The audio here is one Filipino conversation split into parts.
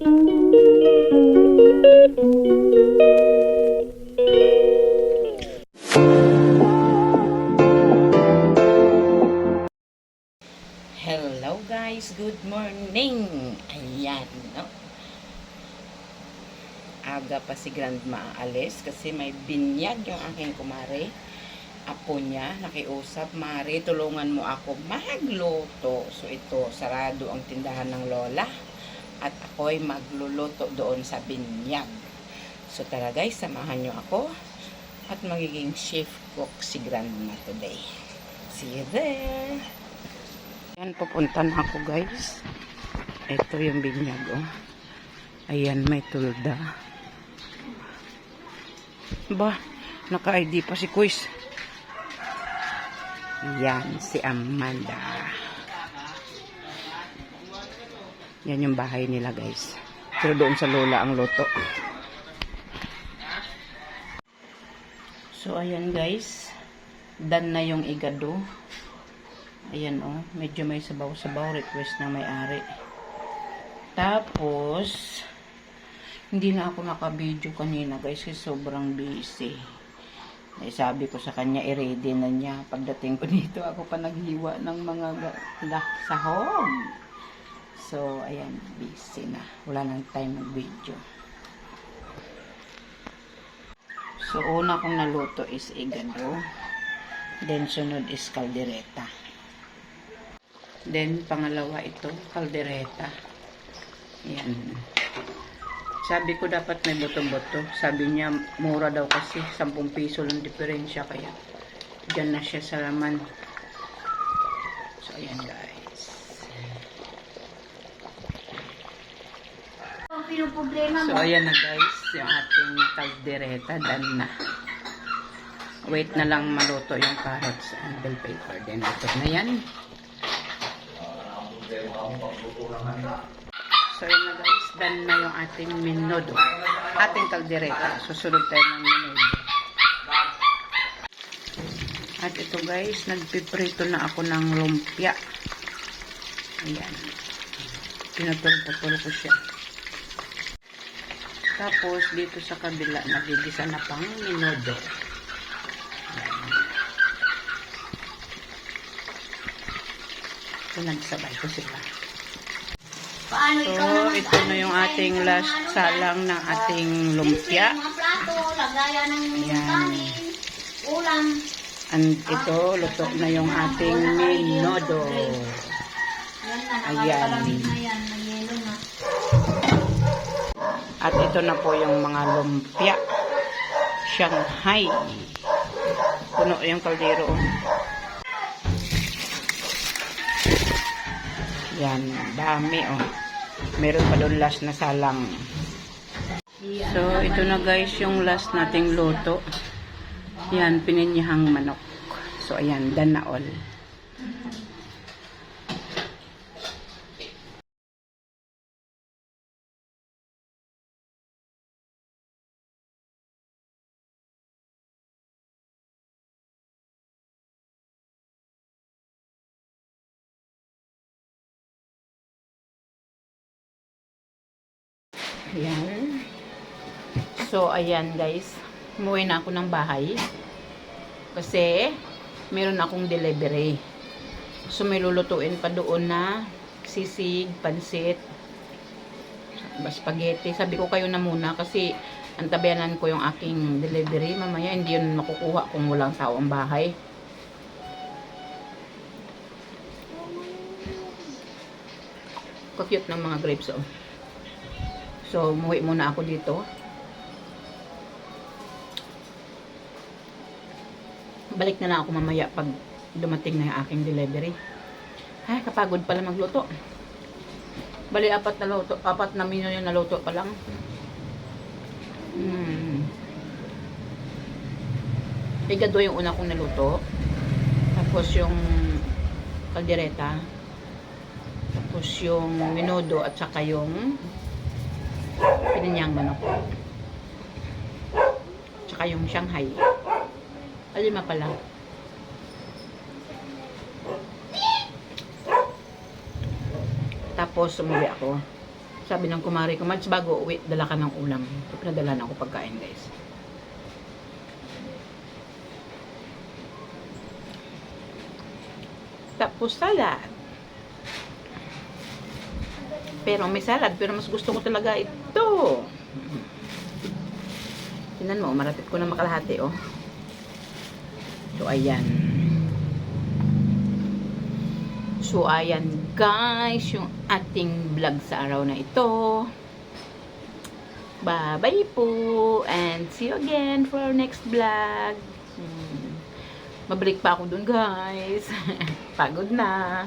Hello guys, good morning. Ayan, no? Aga pa si Grandma alis kasi may binyag yung aking kumare. Apo niya, nakiusap, Mari, tulungan mo ako magluto. So ito, sarado ang tindahan ng lola. At ako'y magluluto doon sa binyag. So tara guys, samahan niyo ako. At magiging chef cook si Grandma today. See you there! Ayan, pupunta na ako guys. Ito yung binyag, oh. Ayan, may tulda. Ba, naka-ID pa si Kuis. Yan, si Amanda. Yan yung bahay nila guys. Pero doon sa lola ang loto. So, ayan guys. Dan na yung igado. Ayan oh, medyo may sabaw-sabaw request ng may-ari. Tapos, hindi na ako naka-video kanina guys kasi sobrang busy. Eh, sabi ko sa kanya, i-ready na niya. Pagdating ko dito, ako pa naghiwa ng mga sahog. So, ayan, busy na. Wala nang time mag-video. So, una kong naluto is igado. Then, sunod is kaldereta. Then, pangalawa ito, kaldereta. Yan. Sabi ko dapat may buto-buto. Sabi niya, mura daw kasi. 10 piso lang diferensya. Kaya, dyan na siya sa laman. So, ayan guys. Pinoproblema So, mo. ayan na guys. Yung ating kaldereta. Dan na. Wait na lang maluto yung carrots and bell pepper. Then, ito na yan. So, yun na guys. Done na yung ating minodo. Ating kaldereta. Susunod tayo ng minodo. At ito guys, nagpiprito na ako ng lumpia. Ayan. Pinutol-putol ko siya. Tapos, dito sa kabila, nagigisa na pang minodo. Ayan. Pinagsabay ko sila. Paano So, ito na yung ating last salang ng ating lumpia. Ayan. And ito, luto na yung ating minodo. Yan na, Ayan. nakakalamig na yan. May yelo na. At ito na po yung mga lumpia. Shanghai. Puno yung kaldero. Yan, dami oh. Meron pa doon last na salang. So, ito na guys yung last nating luto. Yan, pininyahang manok. So, ayan, done na all. Ayan. So, ayan guys. Umuwi na ako ng bahay. Kasi, meron akong delivery. So, may lulutuin pa doon na sisig, pansit, spaghetti. Sabi ko kayo na muna kasi antabayanan ko yung aking delivery. Mamaya hindi yun makukuha kung walang tao ang bahay. Ka-cute ng mga grapes oh. So, umuwi muna ako dito. Balik na lang ako mamaya pag dumating na yung aking delivery. Ay, kapagod pala magluto. Bali, apat na luto. Apat na menu yung naluto pa lang. Hmm. Igado yung una kong naluto. Tapos yung kaldereta. Tapos yung minudo at saka yung pininyang manok. Tsaka yung Shanghai. Alima pala. Tapos umuwi ako. Sabi ng kumari ko, Mads, bago uwi, dala ka ng ulam. Pinadala na ako pagkain, guys. Tapos salad. Pero may salad, pero mas gusto ko talaga ito. Tingnan mo, marapit ko na makalahati, oh. So, ayan. So, ayan guys, yung ating vlog sa araw na ito. Bye-bye po. And see you again for our next vlog. Hmm. Mabalik pa ako dun guys. Pagod na.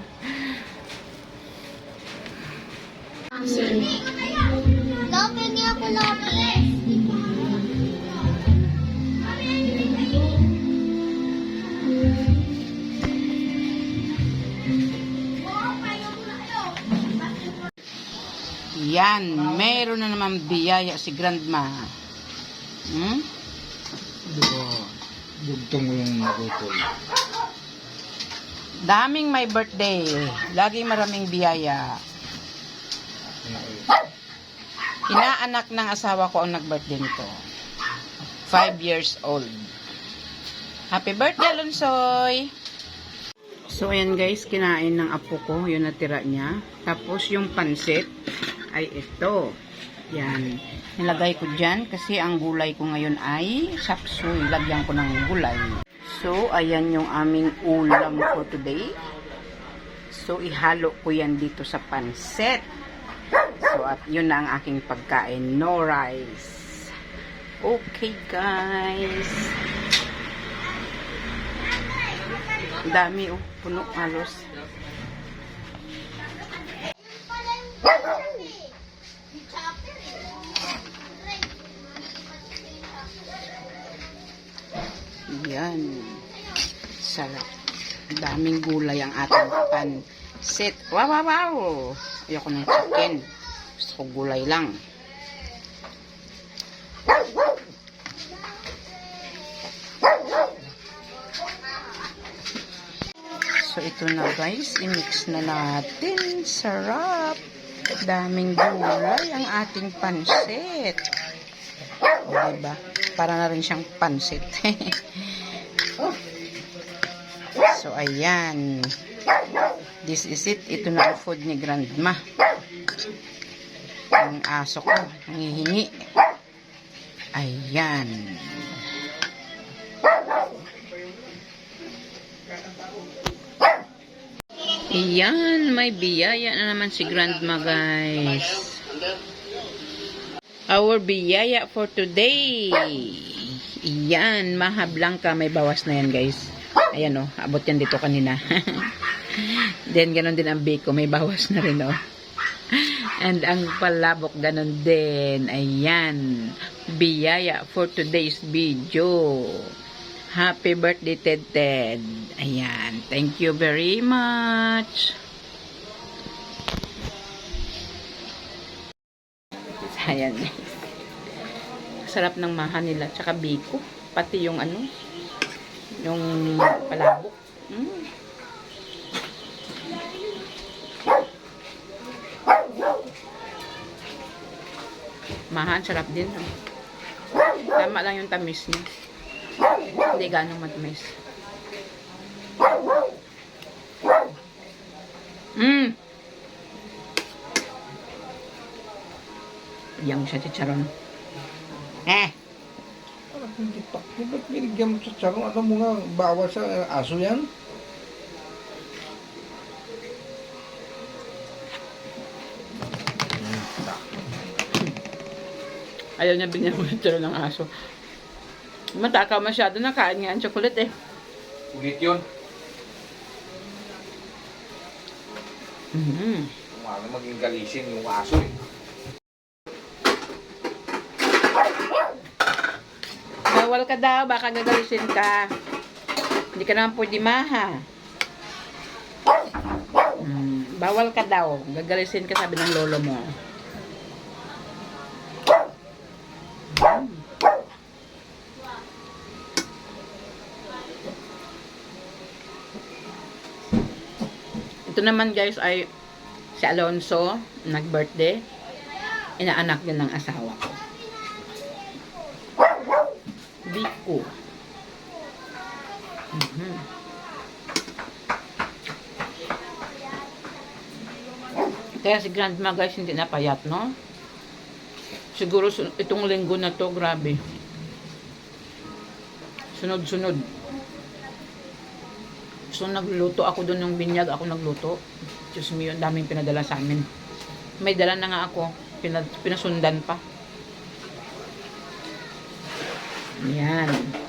Lope niya ako, Lope. Yan, meron na naman biyaya si Grandma. Hmm? Dugtong mo yung nakutol. Daming my birthday. Laging maraming biyaya. Inaanak ng asawa ko ang nag-birthday nito. Five years old. Happy birthday, Alonsoy! So, ayan guys, kinain ng apo ko, yung natira niya. Tapos, yung pansit ay ito. Yan. Nilagay ko dyan kasi ang gulay ko ngayon ay sapsoy. Lagyan ko ng gulay. So, ayan yung aming ulam for today. So, ihalo ko yan dito sa pansit. So, at yun na ang aking pagkain. No rice. Okay, guys. Dami, oh. Puno, halos. Yan. Sarap. Daming gulay ang ating pansit. Wow, wow, wow. Ayoko ng chicken. Gusto ko gulay lang. So, ito na guys. I-mix na natin. Sarap. Daming gulay ang ating pansit. O, diba? Para na rin siyang pansit. so, ayan. This is it. Ito na ang food ni Grandma. Ang aso ko. Nangihingi. Ayan. Ayan, may biyaya na naman si Grandma, guys. Our biyaya for today. Ayan, Maha Blanca, may bawas na yan, guys. Ayan, oh, abot yan dito kanina. Then, ganun din ang biko, may bawas na rin, oh. And ang palabok, ganun din. Ayan, biyaya for today's video. Happy birthday, Ted Ted. Ayan. Thank you very much. Ayan. Sarap ng maha nila. Tsaka biko. Pati yung ano. Yung palabok. Mm. Mahan, sarap din. Tama lang yung tamis niya. Hindi ganong matamis. Mm. Yang siya chicharon. Eh, Parang hindi pa. Ba't binigyan mo tsarong? Alam mo nga, bawal sa aso yan? Ayaw niya binigyan mo chicharon ng aso. Matakaw masyado na kain nga ang chocolate eh. Ulit yun. Mm-hmm. Umami maging galisin yung aso eh. Bawal ka daw, baka gagalisin ka. Hindi ka naman pwede maha. Mm, bawal ka daw, gagalisin ka sabi ng lolo mo. Ito naman guys ay si Alonso, nag-birthday. Inaanak din ng asawa ko. Biko. Mhm. Kaya si Grandma guys hindi napayat, no? Siguro itong linggo na to, grabe. Sunod-sunod. So nagluto ako doon ng binyag, ako nagluto. Diyos mo yun, daming pinadala sa amin. May dala na nga ako, Pina, pinasundan pa. Yan.